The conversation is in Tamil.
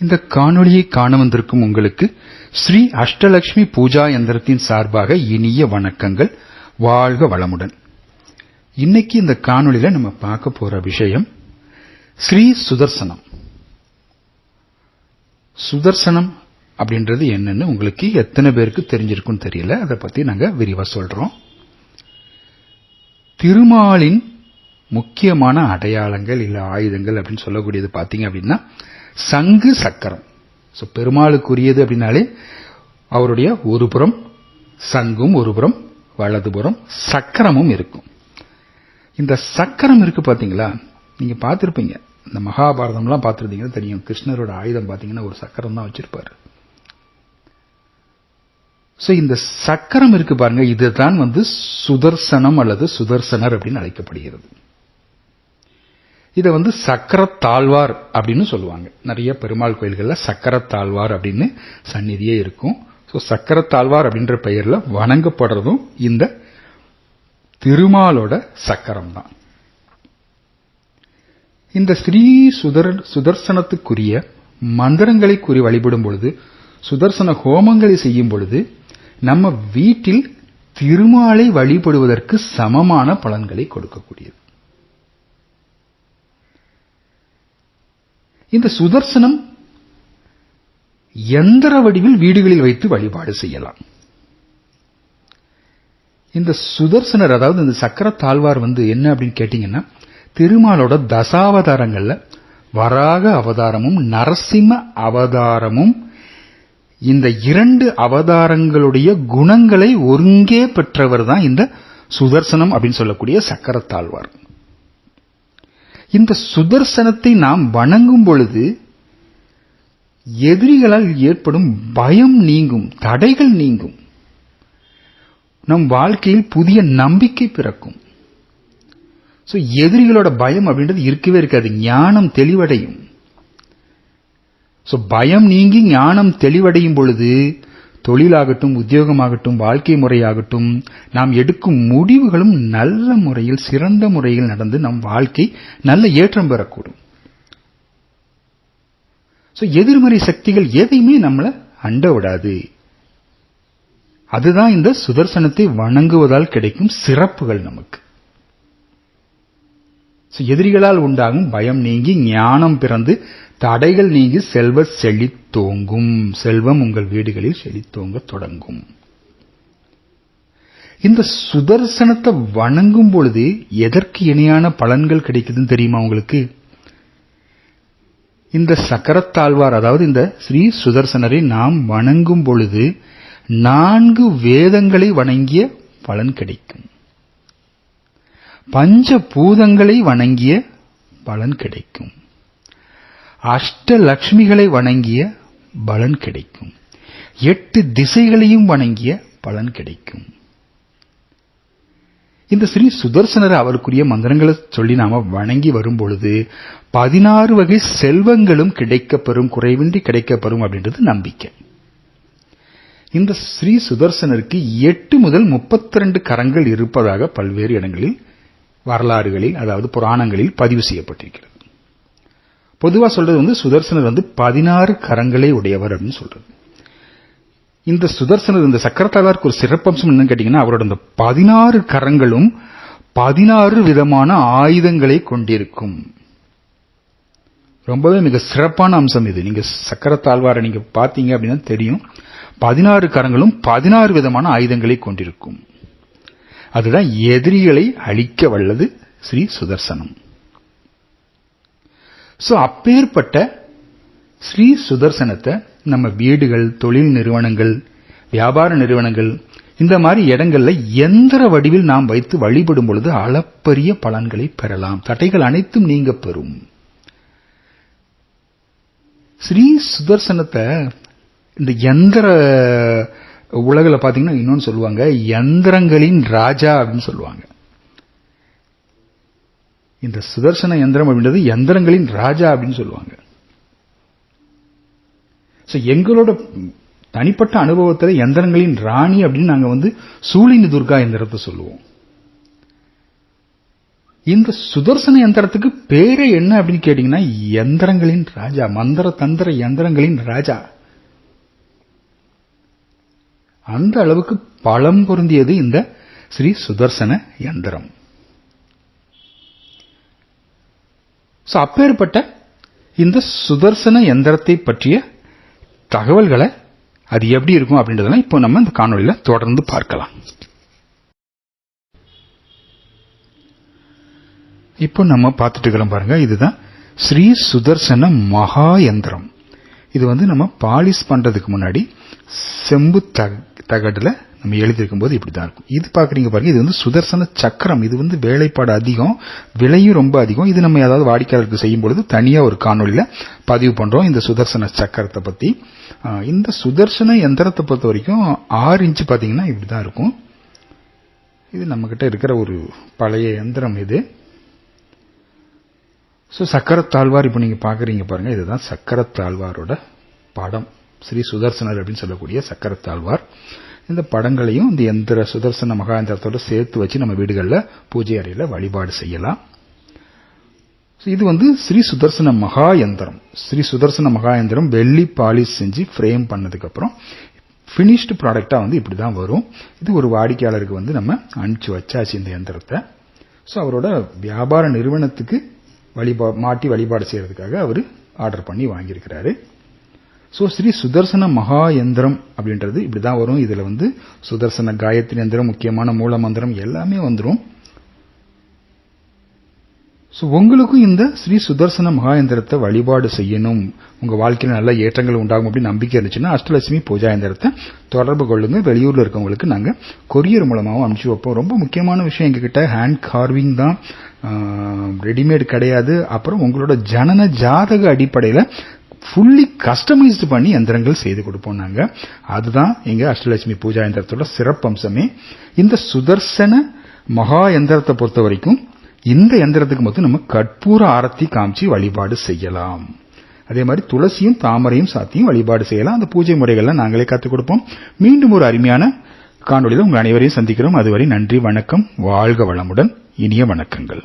இந்த காணொளியை காண வந்திருக்கும் உங்களுக்கு ஸ்ரீ அஷ்டலட்சுமி பூஜா எந்திரத்தின் சார்பாக இனிய வணக்கங்கள். வாழ்க வளமுடன். இன்னைக்கு இந்த காணொளியில நம்ம பார்க்க போற விஷயம் ஸ்ரீ சுதர்சனம். சுதர்சனம் அப்படின்றது என்னன்னு உங்களுக்கு எத்தனை பேருக்கு தெரிஞ்சிருக்கும்னு தெரியல. அதை பத்தி நாங்க விரிவா சொல்றோம். திருமாலின் முக்கியமான அடையாளங்கள் இல்ல ஆயுதங்கள் அப்படின்னு சொல்லக்கூடியது பாத்தீங்க அப்படின்னா சங்கு சக்கரம். ஸோ பெருமாளுக்குரியது அப்படின்னாலே அவருடைய ஒரு புறம் சங்கும் ஒரு புறம் வலதுபுறம் சக்கரமும் இருக்கும். இந்த சக்கரம் இருக்கு பார்த்தீங்களா? நீங்க பார்த்துருப்பீங்க. இந்த மகாபாரதம்லாம் பார்த்துருந்தீங்கன்னா தெரியும். கிருஷ்ணரோட ஆயுதம் பார்த்தீங்கன்னா ஒரு சக்கரம் தான் வச்சிருப்பாரு. ஸோ இந்த சக்கரம் இருக்கு பாருங்க. இதுதான் வந்து சுதர்சனம் அல்லது சுதர்சனர் அப்படின்னு அழைக்கப்படுகிறது. இதை வந்து சக்கரத்தாழ்வார் அப்படின்னு சொல்லுவாங்க. நிறைய பெருமாள் கோயில்களில் சக்கரத்தாழ்வார் அப்படின்னு சந்நிதியே இருக்கும். ஸோ சக்கரத்தாழ்வார் அப்படின்ற பெயரில் வணங்கப்படுறதும் இந்த திருமாலோட சக்கரம் தான் இந்த ஸ்ரீ சுதர் சுதர்சனத்துக்குரிய மந்திரங்களை கூறி வழிபடும் பொழுது சுதர்சன ஹோமங்களை செய்யும் பொழுது நம்ம வீட்டில் திருமாலை வழிபடுவதற்கு சமமான பலன்களை கொடுக்கக்கூடியது. இந்த சுதர்சனம் எந்திர வடிவில் வீடுகளில் வைத்து வழிபாடு செய்யலாம். இந்த சுதர்சனர் அதாவது இந்த சக்கர தாழ்வார் வந்து என்ன அப்படின்னு கேட்டீங்கன்னா திருமாலோட தசாவதாரங்கள்ல வராக அவதாரமும் நரசிம்ம அவதாரமும் இந்த இரண்டு அவதாரங்களுடைய குணங்களை ஒருங்கே பெற்றவர் தான் இந்த சுதர்சனம் அப்படின்னு சொல்லக்கூடிய சக்கரத்தாழ்வார் இந்த சுதர்சனத்தை நாம் வணங்கும் பொழுது எதிரிகளால் ஏற்படும் பயம் நீங்கும் தடைகள் நீங்கும். நம் வாழ்க்கையில் புதிய நம்பிக்கை பிறக்கும். ஸோ எதிரிகளோட பயம் அப்படின்றது இருக்கவே இருக்காது. ஞானம் தெளிவடையும். ஸோ பயம் நீங்கி ஞானம் தெளிவடையும் பொழுது தொழிலாகட்டும் உத்தியோகமாகட்டும் வாழ்க்கை முறையாகட்டும் நாம் எடுக்கும் முடிவுகளும் நல்ல முறையில் சிறந்த முறையில் நடந்து நம் வாழ்க்கை நல்ல ஏற்றம் பெறக்கூடும். ஸோ எதிர்மறை சக்திகள் எதையுமே நம்மளை அண்ட விடாது. அதுதான் இந்த சுதர்சனத்தை வணங்குவதால் கிடைக்கும் சிறப்புகள் நமக்கு. எதிரிகளால் உண்டாகும் பயம் நீங்கி ஞானம் பிறந்து தடைகள் நீங்கி செல்வ செழித்தோங்கும் செல்வம் உங்கள் வீடுகளில் செழித்தோங்க தொடங்கும். இந்த சுதர்சனத்தை வணங்கும் பொழுது எதற்கு இணையான பலன்கள் கிடைக்குதுன்னு தெரியுமா உங்களுக்கு? இந்த சக்கரத்தாழ்வார் அதாவது இந்த ஸ்ரீ சுதர்சனரை நாம் வணங்கும் பொழுது நான்கு வேதங்களை வணங்கிய பலன் கிடைக்கும். பஞ்ச பூதங்களை வணங்கிய பலன் கிடைக்கும். அஷ்டலக்ஷ்மிகளை வணங்கிய பலன் கிடைக்கும். எட்டு திசைகளையும் வணங்கிய பலன் கிடைக்கும். இந்த ஸ்ரீ சுதர்சனர் அவருக்குரிய மந்திரங்களை சொல்லி நாம வணங்கி வரும் பொழுது பதினாறு வகை செல்வங்களும் கிடைக்கப்பெறும் குறைவின்றி கிடைக்கப்பெறும் அப்படின்றது நம்பிக்கை. இந்த ஸ்ரீ சுதர்சனருக்கு எட்டு முதல் முப்பத்தி ரெண்டு கரங்கள் இருப்பதாக பல்வேறு இடங்களில் வரலாறுகளில் அதாவது புராணங்களில் பதிவு செய்யப்பட்டிருக்கிறது. பொதுவாக சொல்றது வந்து சுதர்சனர் வந்து பதினாறு கரங்களை உடையவர் அப்படின்னு சொல்றது. இந்த சுதர்சனர் இந்த சக்கரத்தாழ்வாருக்கு ஒரு சிறப்பம்சம் என்னன்னு கேட்டீங்கன்னா அவரோட இந்த பதினாறு கரங்களும் பதினாறு விதமான ஆயுதங்களை கொண்டிருக்கும். ரொம்பவே மிக சிறப்பான அம்சம் இது. நீங்க சக்கரத்தாழ்வாரை நீங்க பார்த்தீங்க அப்படின்னா தெரியும். பதினாறு கரங்களும் பதினாறு விதமான ஆயுதங்களை கொண்டிருக்கும். அதுதான் எதிரிகளை அழிக்க வல்லது ஸ்ரீ சுதர்சனம். சோ அப்பேற்பட்ட ஸ்ரீ சுதர்சனத்தை நம்ம வீடுகள் தொழில் நிறுவனங்கள் வியாபார நிறுவனங்கள் இந்த மாதிரி இடங்கள்ல எந்திர வடிவில் நாம் வைத்து வழிபடும் பொழுது அளப்பரிய பலன்களை பெறலாம். தடைகள் அனைத்தும் நீங்க பெறும். ஸ்ரீ சுதர்சனத்தை இந்த எந்திர உலகில் பார்த்தீங்கன்னா இன்னொன்று சொல்லுவாங்க யந்திரங்களின் ராஜா அப்படின்னு சொல்லுவாங்க. இந்த சுதர்சன யந்திரம் அப்படின்றது யந்திரங்களின் ராஜா அப்படின்னு சொல்லுவாங்க. ஸோ எங்களோட தனிப்பட்ட அனுபவத்தில் யந்திரங்களின் ராணி அப்படின்னு நாங்கள் வந்து சூழினி துர்கா எந்திரத்தை சொல்லுவோம். இந்த சுதர்சன யந்திரத்துக்கு பேரே என்ன அப்படின்னு கேட்டீங்கன்னா யந்திரங்களின் ராஜா மந்திர தந்திர யந்திரங்களின் ராஜா. அந்த அளவுக்கு பலம் பொருந்தியது இந்த ஸ்ரீ சுதர்சன யந்திரம். ஸோ அப்பேற்பட்ட இந்த சுதர்சன யந்திரத்தை பற்றிய தகவல்களை அது எப்படி இருக்கும் அப்படின்றதெல்லாம் இப்போ நம்ம இந்த காணொலியில் தொடர்ந்து பார்க்கலாம். இப்போ நம்ம பார்த்துட்டு இருக்கிறோம் பாருங்க இதுதான் ஸ்ரீ சுதர்சன மகா யந்திரம். இது வந்து நம்ம பாலிஷ் பண்ணுறதுக்கு முன்னாடி செம்பு தகடுல நம்ம எழுதியிருக்கும் போது இப்படி தான் இருக்கும். இது பாக்குறீங்க பாருங்க இது வந்து சுதர்சன சக்கரம். இது வந்து வேலைப்பாடு அதிகம் விலையும் ரொம்ப அதிகம். இது நம்ம ஏதாவது வாடிக்கையாளருக்கு செய்யும் பொழுது தனியா ஒரு காணொலியில பதிவு பண்றோம் இந்த சுதர்சன சக்கரத்தை பத்தி. இந்த சுதர்சன யந்திரத்தை பொறுத்த வரைக்கும் ஆறு இன்ச்சு பாத்தீங்கன்னா இப்படிதான் இருக்கும். இது நம்ம கிட்ட இருக்கிற ஒரு பழைய யந்திரம் இது. ஸோ சக்கரத்தாழ்வார் இப்போ நீங்கள் பார்க்குறீங்க பாருங்க இதுதான் சக்கரத்தாழ்வாரோட படம். ஸ்ரீ சுதர்சனர் அப்படின்னு சொல்லக்கூடிய சக்கரத்தாழ்வார். இந்த படங்களையும் இந்த எந்திர சுதர்சன மகாந்திரத்தோட சேர்த்து வச்சு நம்ம வீடுகளில் பூஜை அறையில் வழிபாடு செய்யலாம். இது வந்து ஸ்ரீ சுதர்சன மகா யந்திரம் ஸ்ரீ சுதர்சன மகா யந்திரம் வெள்ளி பாலிஷ் செஞ்சு ஃப்ரேம் பண்ணதுக்கப்புறம் ஃபினிஷ்டு ப்ராடக்டாக வந்து இப்படி தான் வரும். இது ஒரு வாடிக்கையாளருக்கு வந்து நம்ம அனுப்பிச்சு வச்சாச்சு இந்த யந்திரத்தை. ஸோ அவரோட வியாபார நிறுவனத்துக்கு வழிபா மாட்டி வழிபாடு செய்யறதுக்காக அவர் ஆர்டர் பண்ணி வாங்கியிருக்கிறாரு. ஸோ ஸ்ரீ சுதர்சன மகா யந்திரம் அப்படின்றது இப்படிதான் வரும். இதுல வந்து சுதர்சன காயத்ரி யந்திரம் முக்கியமான மூல மந்திரம் எல்லாமே வந்துடும் ஸோ உங்களுக்கும் இந்த ஸ்ரீ சுதர்சன மகாயந்திரத்தை வழிபாடு செய்யணும். உங்க வாழ்க்கையில் நல்ல ஏற்றங்கள் உண்டாகும் அப்படின்னு நம்பிக்கை இருந்துச்சுன்னா அஷ்டலட்சுமி பூஜா யந்திரத்தை தொடர்பு கொள்ளுங்க. வெளியூர்ல இருக்கவங்களுக்கு நாங்க கொரியர் மூலமாகவும் அனுப்பிச்சு வைப்போம். ரொம்ப முக்கியமான விஷயம் எங்ககிட்ட ஹேண்ட் கார்விங் தான். ரெடிமேட் கிடையாது. அப்புறம் உங்களோட ஜனன ஜாதக அடிப்படையில் ஃபுல்லி கஸ்டமைஸ்டு பண்ணி எந்திரங்கள் செய்து கொடுப்போம் நாங்க. அதுதான் எங்க அஷ்டலட்சுமி பூஜா எந்திரத்தோட சிறப்பம்சமே. இந்த சுதர்சன மகா எந்திரத்தை பொறுத்த வரைக்கும் இந்த எந்திரத்துக்கு மொத்தம் நம்ம கற்பூர ஆரத்தி காமிச்சு வழிபாடு செய்யலாம். அதே மாதிரி துளசியும் தாமரையும் சாத்தியும் வழிபாடு செய்யலாம். அந்த பூஜை முறைகள்லாம் நாங்களே கற்றுக் கொடுப்போம். மீண்டும் ஒரு அருமையான காணொலியில் உங்கள் அனைவரையும் சந்திக்கிறோம். அதுவரை நன்றி வணக்கம். வாழ்க வளமுடன். இனிய வணக்கங்கள்.